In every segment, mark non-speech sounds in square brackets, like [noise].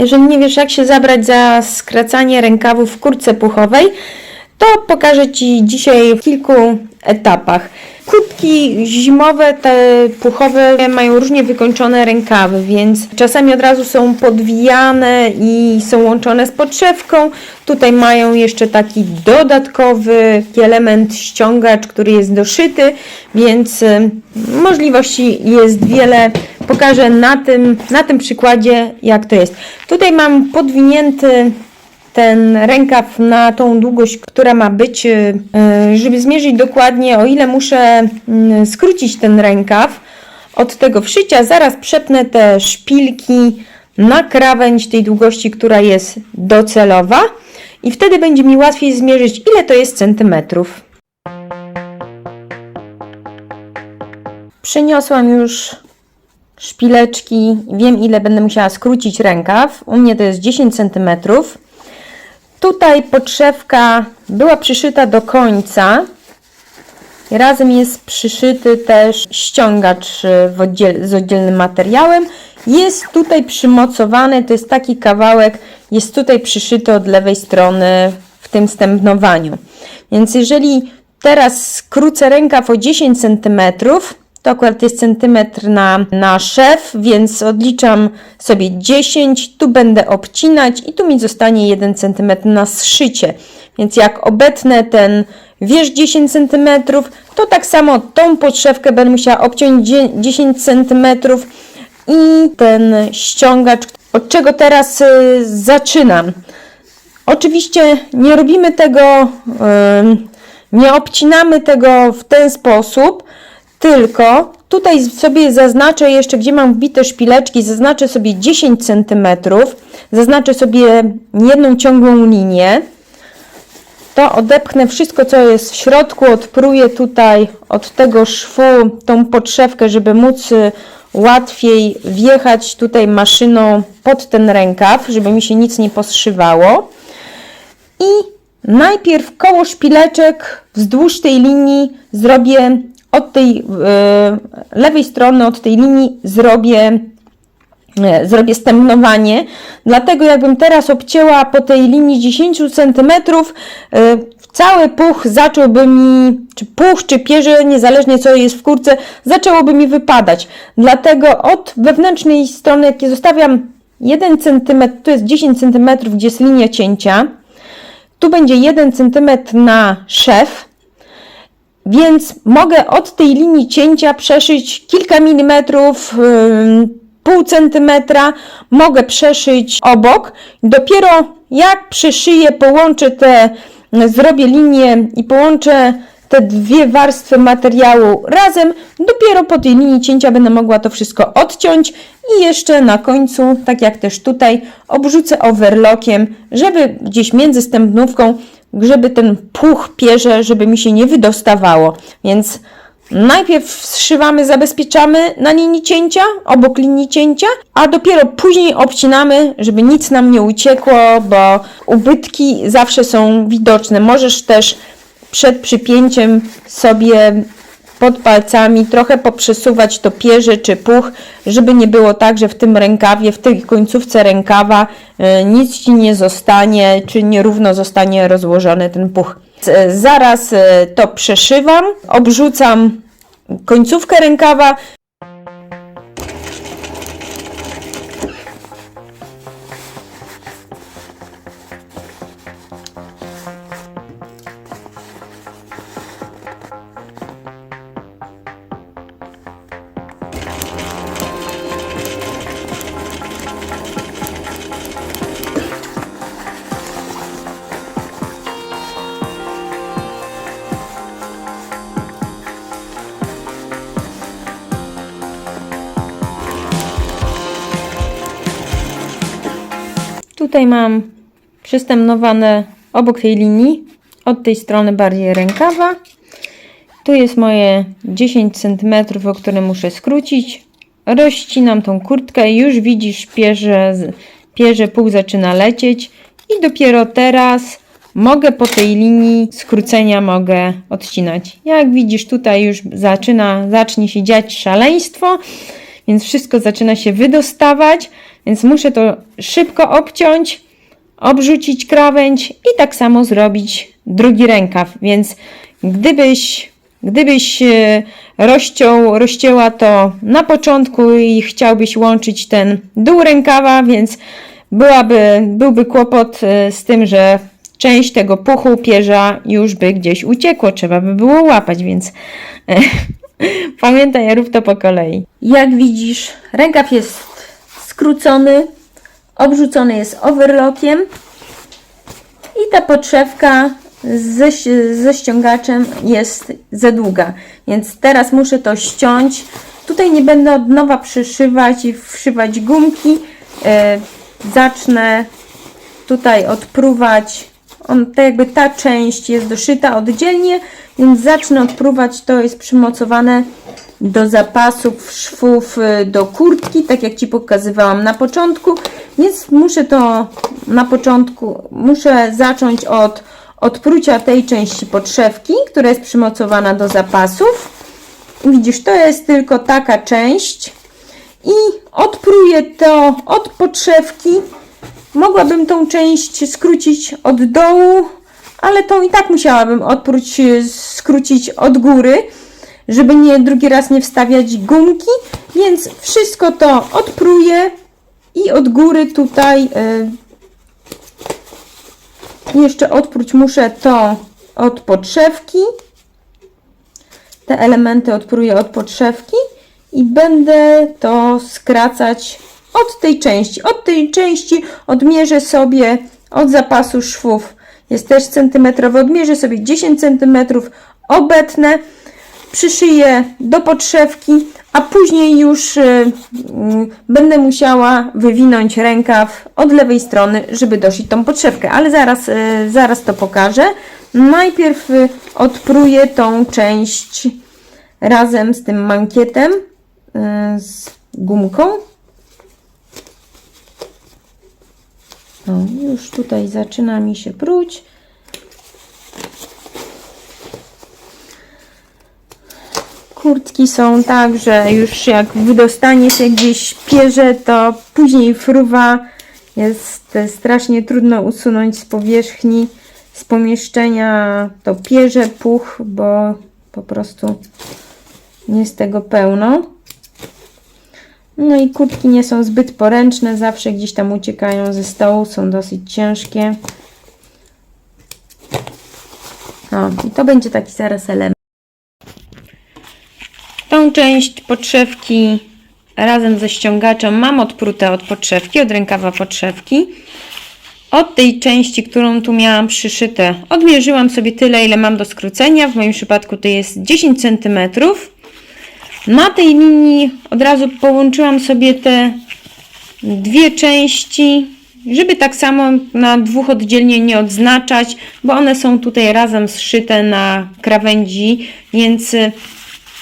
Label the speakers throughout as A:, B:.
A: Jeżeli nie wiesz, jak się zabrać za skracanie rękawów w kurtce puchowej, pokażę Ci dzisiaj w kilku etapach. Kurtki zimowe, te puchowe mają różnie wykończone rękawy, więc czasami od razu są podwijane i są łączone z podszewką. Tutaj mają jeszcze taki dodatkowy element ściągacz, który jest doszyty, więc y, możliwości jest wiele. Pokażę na tym, na tym przykładzie, jak to jest. Tutaj mam podwinięty ten rękaw na tą długość, która ma być, y, y, żeby zmierzyć dokładnie, o ile muszę mm, skrócić ten rękaw od tego wszycia. Zaraz przepnę te szpilki na krawędź tej długości, która jest docelowa i wtedy będzie mi łatwiej zmierzyć, ile to jest centymetrów. Przyniosłam już szpileczki, wiem ile będę musiała skrócić rękaw. U mnie to jest 10 centymetrów. Tutaj podszewka była przyszyta do końca. Razem jest przyszyty też ściągacz w oddziel z oddzielnym materiałem. Jest tutaj przymocowany, to jest taki kawałek, jest tutaj przyszyty od lewej strony w tym stępnowaniu. Więc jeżeli teraz skrócę rękaw o 10 cm, to akurat jest centymetr na, na szef, więc odliczam sobie 10, tu będę obcinać i tu mi zostanie 1 cm na zszycie. Więc jak obetnę ten wierzch 10 cm, to tak samo tą podszewkę będę musiała obciąć 10 cm i ten ściągacz, od czego teraz y, zaczynam. Oczywiście nie robimy tego, nie obcinamy tego w ten sposób, tylko tutaj sobie zaznaczę jeszcze, gdzie mam wbite szpileczki, zaznaczę sobie 10 cm, zaznaczę sobie jedną ciągłą linię. To odepchnę wszystko, co jest w środku, odpruję tutaj od tego szwu tą podszewkę, żeby móc y, łatwiej wjechać tutaj maszyną pod ten rękaw, żeby mi się nic nie poszywało. I najpierw koło szpileczek wzdłuż tej linii zrobię od tej e, lewej strony, od tej linii zrobię, e, zrobię. Dlatego jakbym teraz obcięła po tej linii 10 cm, e, cały puch zacząłby mi, czy puch, czy pierze, niezależnie co jest w kurce, zaczęłoby mi wypadać. Dlatego od wewnętrznej strony, jakie zostawiam 1 cm, to jest 10 cm, gdzie jest linia cięcia, tu będzie 1 cm na szef, więc mogę od tej linii cięcia przeszyć kilka milimetrów, pół centymetra, mogę przeszyć obok. Dopiero jak przeszyję, połączę te, zrobię linię i połączę te dwie warstwy materiału razem, dopiero po tej linii cięcia będę mogła to wszystko odciąć i jeszcze na końcu, tak jak też tutaj, obrzucę overlockiem, żeby gdzieś między stępnówką żeby ten puch pierze, żeby mi się nie wydostawało. Więc najpierw zszywamy, zabezpieczamy na linii cięcia, obok linii cięcia, a dopiero później obcinamy, żeby nic nam nie uciekło, bo ubytki zawsze są widoczne. Możesz też przed przypięciem sobie pod palcami, trochę poprzesuwać to pierze czy puch, żeby nie było tak, że w tym rękawie, w tej końcówce rękawa y, nic Ci nie zostanie, czy nierówno zostanie rozłożony ten puch. Y, Zaraz y, to przeszywam, obrzucam końcówkę rękawa, Tutaj mam przystępnowane obok tej linii, od tej strony bardziej rękawa. Tu jest moje 10 cm, o które muszę skrócić. Rozcinam tą kurtkę i już widzisz pierze, pierze pół zaczyna lecieć i dopiero teraz mogę po tej linii skrócenia mogę odcinać. Jak widzisz tutaj już zaczyna, zacznie się dziać szaleństwo, więc wszystko zaczyna się wydostawać. Więc muszę to szybko obciąć, obrzucić krawędź i tak samo zrobić drugi rękaw. Więc gdybyś, gdybyś e, rozciął, rozcięła to na początku i chciałbyś łączyć ten dół rękawa, więc byłaby, byłby kłopot e, z tym, że część tego puchu pierza już by gdzieś uciekło, trzeba by było łapać, więc e, [laughs] pamiętaj, rób to po kolei. Jak widzisz, rękaw jest skrócony, obrzucony jest overlockiem i ta podszewka ze, ze ściągaczem jest za długa, więc teraz muszę to ściąć. Tutaj nie będę od nowa przyszywać i wszywać gumki. E, zacznę tutaj odpruwać. On, tak jakby ta część jest doszyta oddzielnie, więc zacznę odpruwać. To jest przymocowane do zapasów szwów y, do kurtki, tak jak Ci pokazywałam na początku. Więc muszę to na początku, muszę zacząć od odprucia tej części podszewki, która jest przymocowana do zapasów. Widzisz, to jest tylko taka część i odpruję to od podszewki. Mogłabym tą część skrócić od dołu, ale tą i tak musiałabym odpróć, y, skrócić od góry, żeby nie drugi raz nie wstawiać gumki, więc wszystko to odpruję i od góry tutaj y, jeszcze odpróć muszę to od podszewki. Te elementy odpruję od podszewki i będę to skracać od tej części. Od tej części odmierzę sobie od zapasu szwów. Jest też centymetrowy. Odmierzę sobie 10 centymetrów, obetnę, przyszyję do podszewki, a później już y, y, będę musiała wywinąć rękaw od lewej strony, żeby doszyć tą podszewkę, ale zaraz, y, zaraz to pokażę. Najpierw y, odpruję tą część razem z tym mankietem, z gumką. No, już tutaj zaczyna mi się pruć. Kurtki są tak, że już jak wydostanie się gdzieś pierze, to później fruwa jest strasznie trudno usunąć z powierzchni, z pomieszczenia to pierze, puch, bo po prostu nie jest tego pełno. No i kurtki nie są zbyt poręczne, zawsze gdzieś tam uciekają ze stołu, są dosyć ciężkie. No i to będzie taki zaraz element. Tą część podszewki razem ze ściągaczem mam odprute od podszewki, od rękawa podszewki. Od tej części, którą tu miałam przyszyte, odmierzyłam sobie tyle, ile mam do skrócenia. W moim przypadku to jest 10 cm. Na tej linii od razu połączyłam sobie te dwie części, żeby tak samo na dwóch oddzielnie nie odznaczać, bo one są tutaj razem zszyte na krawędzi, więc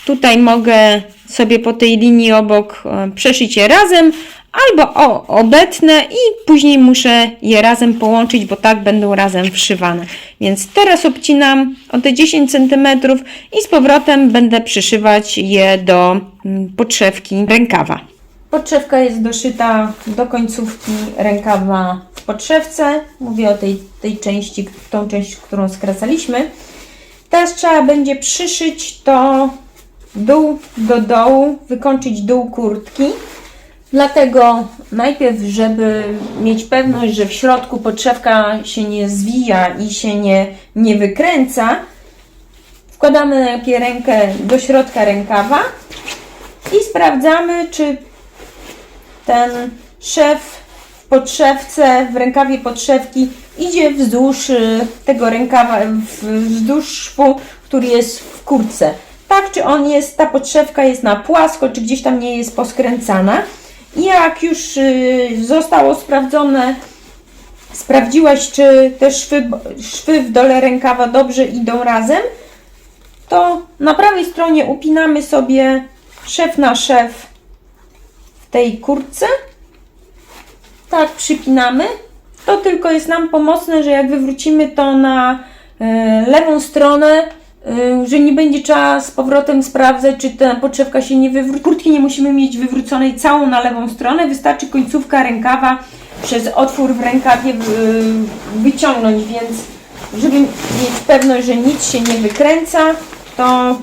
A: tutaj mogę sobie po tej linii obok e, przeszyć je razem, albo o, obetnę i później muszę je razem połączyć, bo tak będą razem wszywane. Więc teraz obcinam o te 10 cm i z powrotem będę przyszywać je do mm, podszewki rękawa. Podszewka jest doszyta do końcówki rękawa w podszewce. Mówię o tej, tej części, tą część, którą skracaliśmy. Teraz trzeba będzie przyszyć to dół do dołu, wykończyć dół kurtki. Dlatego najpierw, żeby mieć pewność, że w środku podszewka się nie zwija i się nie, nie wykręca, wkładamy najpierw rękę do środka rękawa i sprawdzamy, czy ten szef w podszewce, w rękawie podszewki idzie wzdłuż y, tego rękawa, wzdłuż szwu, który jest w kurtce. Tak, czy on jest, ta podszewka jest na płasko, czy gdzieś tam nie jest poskręcana. Jak już y, zostało sprawdzone, sprawdziłaś, czy te szwy, szwy w dole rękawa dobrze idą razem, to na prawej stronie upinamy sobie szef na szef w tej kurtce. Tak, przypinamy. To tylko jest nam pomocne, że jak wywrócimy to na e, lewą stronę, y, że nie będzie trzeba z powrotem sprawdzać, czy ta podszewka się nie wywróci. Kurtki nie musimy mieć wywróconej całą na lewą stronę, wystarczy końcówka rękawa przez otwór w rękawie y, wyciągnąć, więc żeby mieć pewność, że nic się nie wykręca, to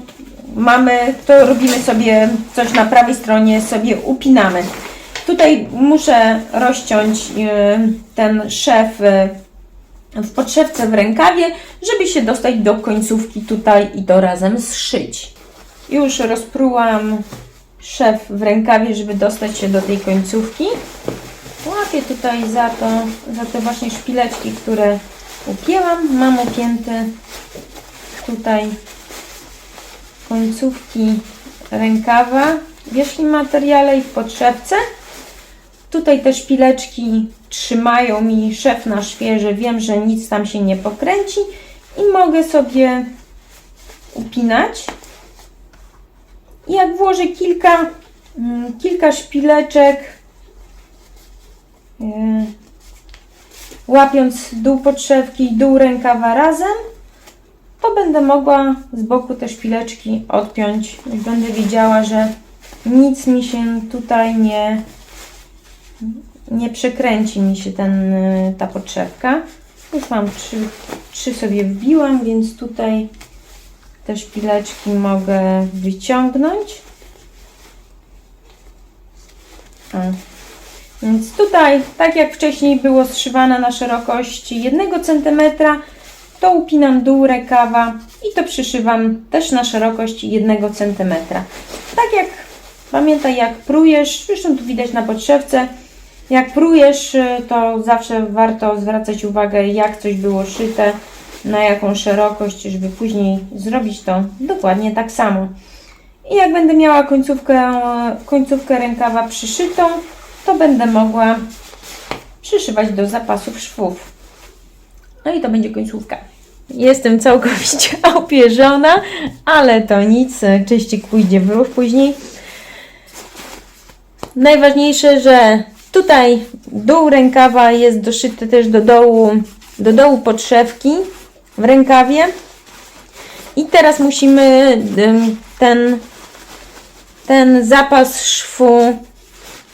A: mamy, to robimy sobie coś na prawej stronie, sobie upinamy. Tutaj muszę rozciąć y, ten szef y, w podszewce w rękawie, żeby się dostać do końcówki tutaj i to razem zszyć. Już rozprułam szef w rękawie, żeby dostać się do tej końcówki. Łapię tutaj za to, za te właśnie szpileczki, które upięłam. Mam upięte tutaj końcówki rękawa w wierzchnim materiale i w podszewce. Tutaj te szpileczki trzymają mi szef na świeże. Wiem, że nic tam się nie pokręci i mogę sobie upinać. I jak włożę kilka, mm, kilka szpileczek, yy, łapiąc dół podszewki i dół rękawa razem, to będę mogła z boku te szpileczki odpiąć. Będę wiedziała, że nic mi się tutaj nie, nie przekręci mi się ten, y, ta podszewka. Już mam trzy, trzy sobie wbiłam, więc tutaj te szpileczki mogę wyciągnąć. O. Więc tutaj, tak jak wcześniej było zszywane na szerokości 1 cm, to upinam dół rękawa i to przyszywam też na szerokość 1 cm. Tak jak pamiętaj, jak prujesz, zresztą tu widać na podszewce, jak prujesz, y, to zawsze warto zwracać uwagę, jak coś było szyte, na jaką szerokość, żeby później zrobić to dokładnie tak samo. I jak będę miała końcówkę, końcówkę rękawa przyszytą, to będę mogła przyszywać do zapasów szwów. No i to będzie końcówka. Jestem całkowicie [laughs] opierzona, ale to nic, czyścik pójdzie w ruch później. Najważniejsze, że tutaj dół rękawa jest doszyty też do dołu, do dołu podszewki w rękawie. I teraz musimy ten, ten zapas szwu,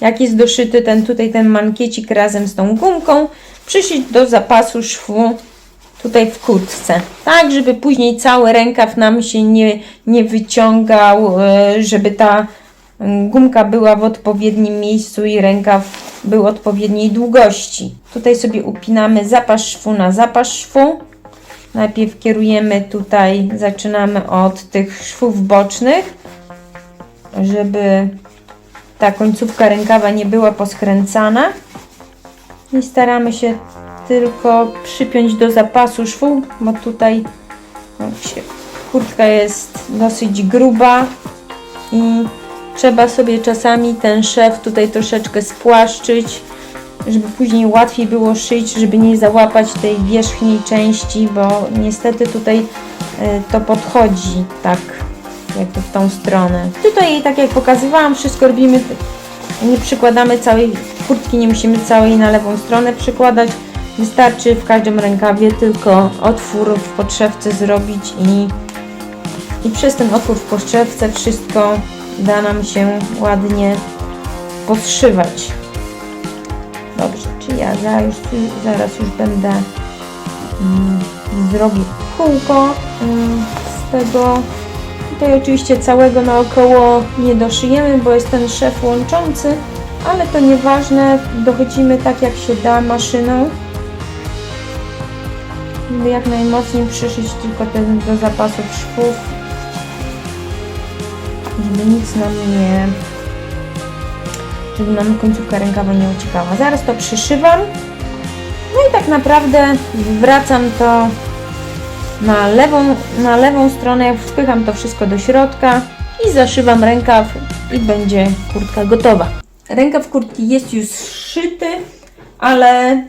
A: jak jest doszyty ten tutaj ten mankiecik razem z tą gumką, przyszyć do zapasu szwu tutaj w kurtce, tak żeby później cały rękaw nam się nie, nie wyciągał, y, żeby ta gumka była w odpowiednim miejscu i rękaw był odpowiedniej długości. Tutaj sobie upinamy zapas szwu na zapas szwu. Najpierw kierujemy tutaj, zaczynamy od tych szwów bocznych, żeby ta końcówka rękawa nie była poskręcana. I staramy się tylko przypiąć do zapasu szwu, bo tutaj kurtka jest dosyć gruba i trzeba sobie czasami ten szef tutaj troszeczkę spłaszczyć, żeby później łatwiej było szyć, żeby nie załapać tej wierzchniej części, bo niestety tutaj y, to podchodzi tak jakby w tą stronę. Tutaj tak jak pokazywałam, wszystko robimy, nie przykładamy całej kurtki, nie musimy całej na lewą stronę przykładać. Wystarczy w każdym rękawie tylko otwór w podszewce zrobić i, i przez ten otwór w podszewce wszystko da nam się ładnie poszywać. Dobrze, czy ja za już, zaraz już będę mm, zrobię kółko mm, z tego. Tutaj oczywiście całego naokoło nie doszyjemy, bo jest ten szef łączący, ale to nieważne, dochodzimy tak jak się da maszyną. Żeby jak najmocniej przyszyć tylko ten do zapasów szwów, żeby nic nam nie, żeby nam końcówka rękawa nie uciekała. Zaraz to przyszywam. No i tak naprawdę wracam to na lewą, na lewą stronę, wpycham to wszystko do środka i zaszywam rękaw i będzie kurtka gotowa. Rękaw kurtki jest już zszyty, ale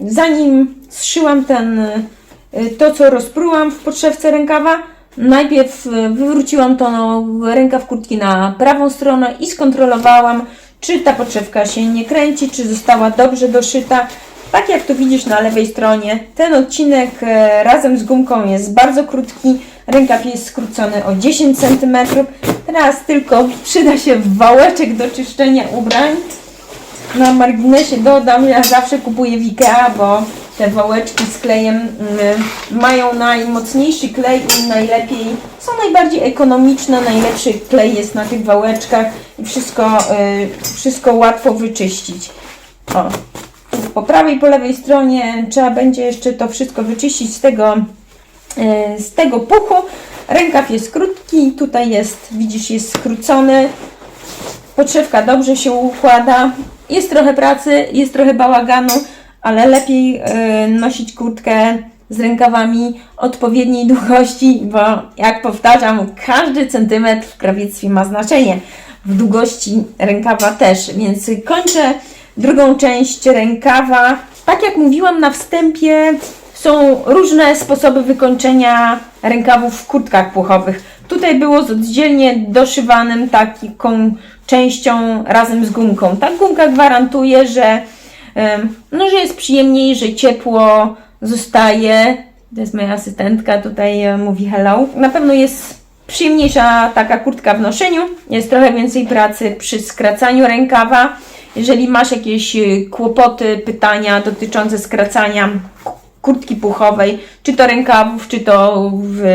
A: zanim zszyłam ten, y, to co rozprułam w podszewce rękawa, najpierw y, wywróciłam no, rękaw kurtki na prawą stronę i skontrolowałam, czy ta podszewka się nie kręci, czy została dobrze doszyta. Tak jak to widzisz na lewej stronie, ten odcinek e, razem z gumką jest bardzo krótki. Rękaw jest skrócony o 10 cm. Teraz tylko przyda się wałeczek do czyszczenia ubrań. Na marginesie dodam, ja zawsze kupuję w Ikea, bo te wałeczki z klejem mm, mają najmocniejszy klej i najlepiej, są najbardziej ekonomiczne, najlepszy klej jest na tych wałeczkach i wszystko, y, wszystko łatwo wyczyścić. O, po prawej, po lewej stronie trzeba będzie jeszcze to wszystko wyczyścić z tego, y, z tego puchu. Rękaw jest krótki, tutaj jest, widzisz, jest skrócony. Podszewka dobrze się układa. Jest trochę pracy, jest trochę bałaganu, ale lepiej y, nosić kurtkę z rękawami odpowiedniej [laughs] długości, bo jak powtarzam, każdy centymetr w krawiectwie ma znaczenie. W długości rękawa też, więc kończę drugą część rękawa. Tak jak mówiłam na wstępie, są różne sposoby wykończenia rękawów w kurtkach puchowych. Tutaj było z oddzielnie doszywanym taką częścią razem z gumką. Ta gumka gwarantuje, że, no, że jest przyjemniej, że ciepło zostaje. To jest moja asystentka, tutaj e, mówi hello. Na pewno jest przyjemniejsza taka kurtka w noszeniu. Jest trochę więcej pracy przy skracaniu rękawa. Jeżeli masz jakieś y, kłopoty, pytania dotyczące skracania kurtki puchowej, czy to rękawów, czy to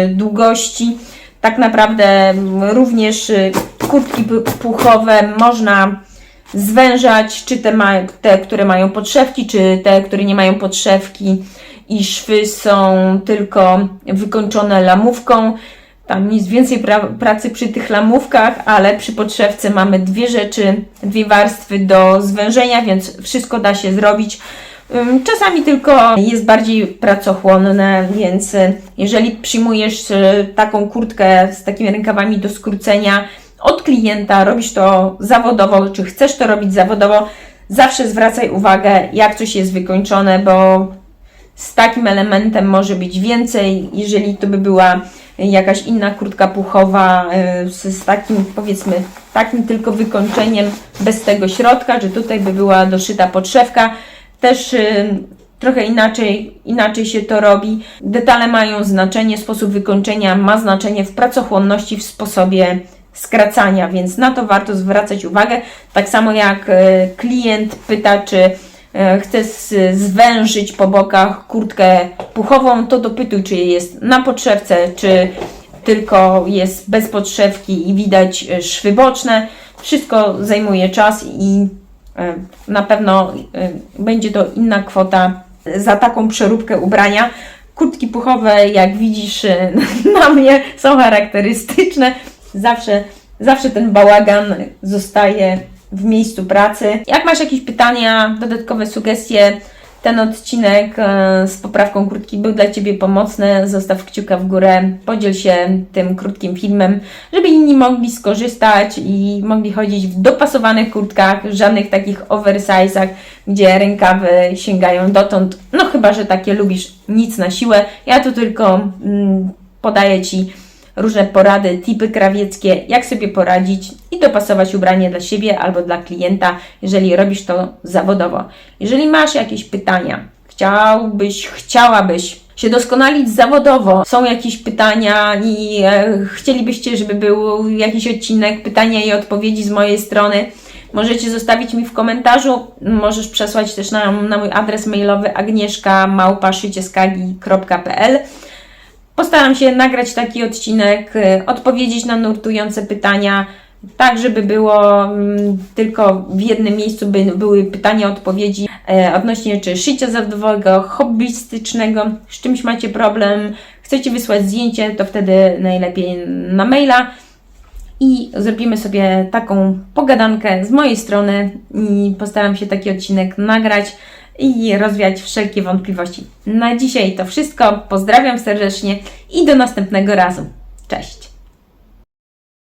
A: długości, tak naprawdę mm, również y, kurtki pu- puchowe można zwężać, czy te, ma, te, które mają podszewki, czy te, które nie mają podszewki i szwy są tylko wykończone lamówką. Tam jest więcej pra- pracy przy tych lamówkach, ale przy podszewce mamy dwie rzeczy, dwie warstwy do zwężenia, więc wszystko da się zrobić. Czasami tylko jest bardziej pracochłonne, więc y, jeżeli przyjmujesz y, taką kurtkę z takimi rękawami do skrócenia od klienta, robisz to zawodowo, czy chcesz to robić zawodowo, zawsze zwracaj uwagę, jak coś jest wykończone, bo z takim elementem może być więcej, jeżeli to by była jakaś inna kurtka puchowa y, z, takim powiedzmy takim tylko wykończeniem bez tego środka, że tutaj by była doszyta podszewka, też y, trochę inaczej, inaczej się to robi. Detale mają znaczenie, sposób wykończenia ma znaczenie w pracochłonności, w sposobie skracania, więc na to warto zwracać uwagę. Tak samo jak y, klient pyta, czy e, chce zwężyć po bokach kurtkę puchową, to dopytuj, czy jest na podszewce, czy tylko jest bez podszewki i widać e, szwy boczne. Wszystko zajmuje czas i e, na pewno e, będzie to inna kwota za taką przeróbkę ubrania. Kurtki puchowe, jak widzisz, e, [laughs] na mnie są charakterystyczne. Zawsze, zawsze ten bałagan zostaje w miejscu pracy. Jak masz jakieś pytania, dodatkowe sugestie, ten odcinek e, z poprawką kurtki był dla Ciebie pomocny, zostaw kciuka w górę, podziel się tym krótkim filmem, żeby inni mogli skorzystać i mogli chodzić w dopasowanych kurtkach, żadnych takich oversize'ach, gdzie rękawy sięgają dotąd, no chyba, że takie lubisz, nic na siłę. Ja tu tylko mm, podaję Ci różne porady, tipy krawieckie, jak sobie poradzić i dopasować ubranie dla siebie albo dla klienta, jeżeli robisz to zawodowo. Jeżeli masz jakieś pytania, chciałbyś, chciałabyś się doskonalić zawodowo, są jakieś pytania i e, chcielibyście, żeby był jakiś odcinek pytania i odpowiedzi z mojej strony, możecie zostawić mi w komentarzu, możesz przesłać też na, na mój adres mailowy agnieszka.małpaszycieskagi.pl Postaram się nagrać taki odcinek, y, odpowiedzieć na nurtujące pytania, tak żeby było mm, tylko w jednym miejscu by były pytania, odpowiedzi e, odnośnie czy szycia zawodowego, hobbystycznego, z czymś macie problem, chcecie wysłać zdjęcie, to wtedy najlepiej na maila. I zrobimy sobie taką pogadankę z mojej strony i postaram się taki odcinek nagrać i rozwiać wszelkie wątpliwości. Na dzisiaj to wszystko. Pozdrawiam serdecznie i do następnego razu. Cześć!